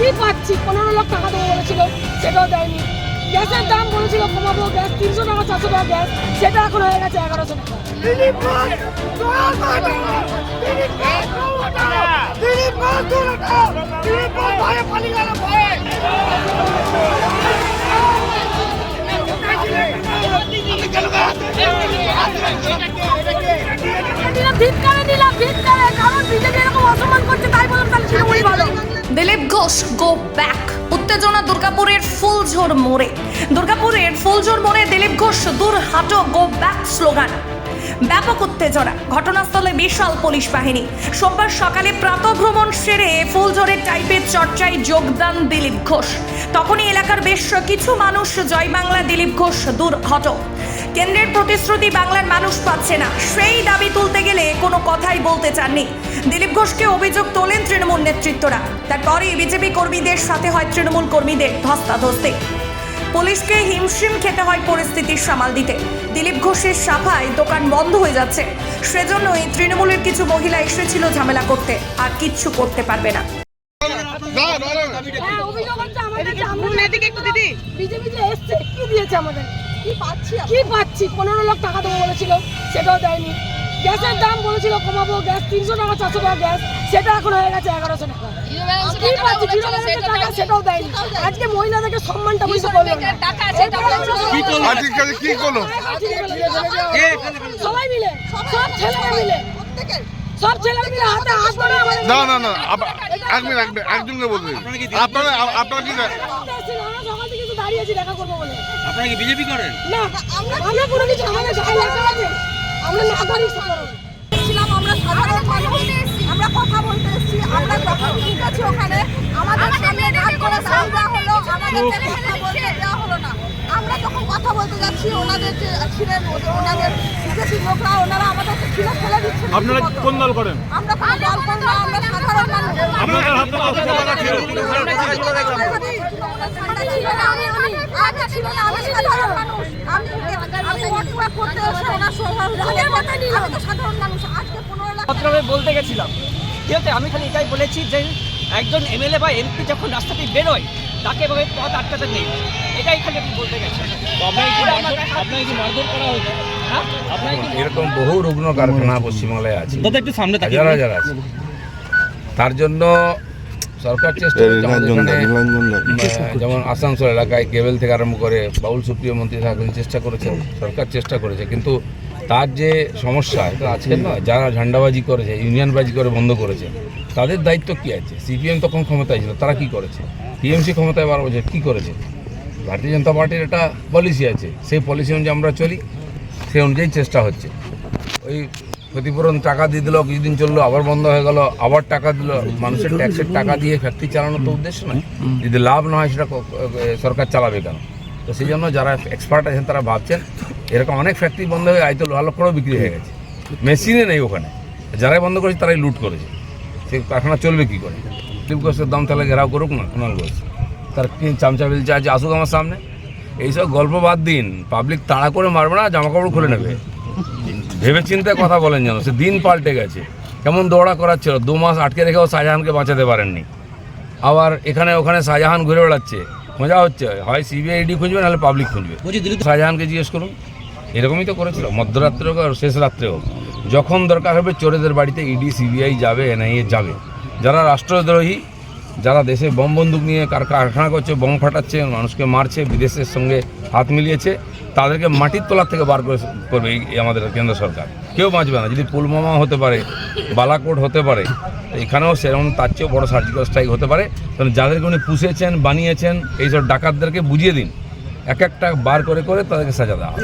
কি পাচ্ছি পনেরো লাখ টাকা দেবো বলেছিল সেটাও দেয়নি। গ্যাসের দাম বলেছিল কমাবো গ্যাস তিনশো টাকা চারশো টাকা গ্যাস সেটা এখন হয়ে গেছে এগারোশো টাকা। দিলাম ভিতকারে দিলাম ভিতকারে কারণ BJP Dilip Ghosh go back উত্তেজনা দুর্গাপুরের ফুলঝোর মোড়ে। দুর্গাপুরের ফুলঝোর মোড়ে দিলীপ ঘোষ, দূর হাটো গো ব্যাক স্লোগান ব্যাপক উত্তেজনা। ঘটনাস্থলে বিশাল পুলিশ বাহিনী। সোমবার সকালে প্রাতভ্রমণ সেরে ফুলঝোরের টাইপের চর্চায় যোগদান দিলীপ ঘোষ। তখনই এলাকার বেশ কিছু মানুষ জয় বাংলা দিলীপ ঘোষ দূর হটো কেন্দ্রের প্রতিশ্রুতি বাংলার মানুষ পাচ্ছে না। সেই দাবি তুলতে গেলে কোনো কথাই বলতে চাননি। দিলীপ ঘোষকে অভিযোগ তোলেন তৃণমূল নেতৃত্বরা। তারপরেই বিজেপি কর্মীদের সাথে হয় তৃণমূল কর্মীদের ধস্তাধস্তি। পুলিশকে হিমশিম খেতে হয় পরিস্থিতি সামাল দিতে। দিলীপ ঘোষের সাফায় দোকান বন্ধ হয়ে যাচ্ছে। সেজন্যই তৃণমূলের কিছু মহিলা এসেছিল ঝামেলা করতে। আর কিচ্ছু করতে পারবে না। হ্যাঁ অভিযোগ হচ্ছে আমাদের যে আমরা এদিকে একটু দিদি। বিজেপি যে এসছে কি দিয়েছে আমাদের? কি পাচ্ছি কি পাচ্ছি? পনেরো লাখ টাকা দেবো বলেছিল সেটাও দেয়নি। গ্যাসের দাম বলেছিল কমাবো গ্যাস তিনশো টাকা চারশো টাকা গ্যাস সেটা এখন হয়ে গেছে এগারোশো টাকা। কি পাচ্ছি? জিরো ব্যালেন্সের টাকা সেটাও দেয়নি। আজকে মহিলাদেরকে সম্মানটা বুঝতে পারল না। কি করল? আজকে কাজে কি করল? সবাই মিলে সব ছেলেরা মিলে। সব ছেলেরা মিলে হাতে হাত ধরে না না না আপ- এক মিনিট এক মিনিট একজনকে বলতে আপনারা আপনারা কি দেখা করব বলে। আপনারা বিজেপি করেন? না আমরা কোনো কিছু আমাদের গায়ে লাগতে আছে। আমরা নাগরিক সাধারণ। ছিলাম আমরা সাধারণ মানুষ। আমরা কথা বলতে এসেছি। আমরা যখন ঢুকেছি ওখানে। আমাদের সামনে ডাক করে সাউন্ড দেওয়া হলো আমাদের কথা বলতে দেওয়া হলো না। আমরা যখন কথা বলতে যাচ্ছি ওনাদের যে ছিলেন ওনাদের বিজেপি লোকরা ওনারা আমাদেরকে ফেলে দিচ্ছেন আপনারা কোন দল করেন? আমরা কোনো দল করি না, আমরা সাধারণ মানুষ। আপনাদের হাত ছিল। ঠান্ডা ছিল না, আমি আমি আগে ছিল না, আমি সাধারণ মানুষ আমি আমি ওয়ার্ক করতে এসে ওনার সহযোগিতা আমি তো সাধারণ মানুষ আজকে পনেরো লাখ ভদ্রভাবে বলতে গেছিলাম। ঠিক আছে আমি খালি এটাই বলেছি যে একজন এমএলএ বা এমপি যখন রাস্তা দিয়ে বেরোয় তাকে এভাবে পথ আটকাতে নেই। এটাই খালি আমি বলতে গেছি হ্যাঁ? এরকম বহু রুগ্ন কারখানা পশ্চিমবাংলায় আছে। একটু সামনে তাকিয়ে হাজার হাজার আছে। তার জন্য সরকার চেষ্টা যেমন আসানসোল এলাকায় কেবেল থেকে আরম্ভ করে বাউল সুপ্রিয় মন্ত্রী থাকেন চেষ্টা করেছেন সরকার চেষ্টা করেছে। কিন্তু তার যে সমস্যা এটা আজকে নয় যারা ঝান্ডাবাজি করেছে ইউনিয়নবাজি করে বন্ধ করেছে তাদের দায়িত্ব কী আছে? সিপিএম তখন ক্ষমতায় ছিল তারা কি করেছে? টিএমসি ক্ষমতায় বারো বছর কী করেছে? ভারতীয় জনতা পার্টির একটা পলিসি আছে সেই পলিসি অনুযায়ী আমরা চলি সেই অনুযায়ী চেষ্টা হচ্ছে। ওই ক্ষতিপূরণ টাকা দিয়ে দিল কিছুদিন চলল আবার বন্ধ হয়ে গেল আবার টাকা দিল মানুষের ট্যাক্সের টাকা দিয়ে ফ্যাক্টরি চালানোর তো উদ্দেশ্য নয়। যদি লাভ না হয় সেটা সরকার চালাবে কেন? তো সেই জন্য যারা এক্সপার্ট আছেন তারা ভাবছেন এরকম অনেক ফ্যাক্টরি বন্ধ হয়ে আয়তো লোহা লক্ষ্যও বিক্রি হয়ে গেছে। মেশিনে নেই ওখানে। যারাই বন্ধ করেছে তারাই লুট করেছে। সে কারখানা চলবে কী করে? দিলীপ ঘোষের দাম তাহলে ঘেরাও করুক না কুণাল ঘোষ। তার কি চামচা বেলচা আছে আসুক আমার সামনে। এইসব গল্প বাদ দিন। পাবলিক তাড়া করে মারবে না জামা কাপড় খুলে নেবে। ভেবে চিন্তে কথা বলেন যেন সে দিন পাল্টে গেছে। কেমন দৌড়া করাচ্ছিল দু মাস আটকে রেখেও শাহজাহানকে বাঁচাতে পারেননি। আবার এখানে ওখানে শাহজাহান ঘুরে বেড়াচ্ছে। মজা হচ্ছে। হয় সিবিআই ইডি খুঁজবে নাহলে পাবলিক খুঁজবে। শাহজাহানকে জিজ্ঞেস করুন। এরকমই তো করেছিল, মধ্যরাত্রে হোক আর শেষ রাত্রে হোক। যখন দরকার হবে চোরেদের বাড়িতে ইডি, সিবিআই যাবে, এনআইএ যাবে। যারা রাষ্ট্রদ্রোহী, যারা দেশে বম বন্দুক নিয়ে কার, কারখানা করছে, বম ফাটাচ্ছে, মানুষকে মারছে, বিদেশের সঙ্গে হাত মিলিয়েছে, তাদেরকে মাটির তলার থেকে বার করে করবে এই আমাদের কেন্দ্র সরকার। কেউ বাঁচবে না। যদি পুলমামা হতে পারে, বালাকোট হতে পারে এখানেও সেরকম তার চেয়েও বড় সার্জিক্যাল স্ট্রাইক হতে পারে। কারণ যাদেরকে উনি পুষেছেন, বানিয়েছেন, এইসব ডাকাতদেরকে বুঝিয়ে দিন। এক একটা বার করে করে তাদেরকে সাজা দেওয়া।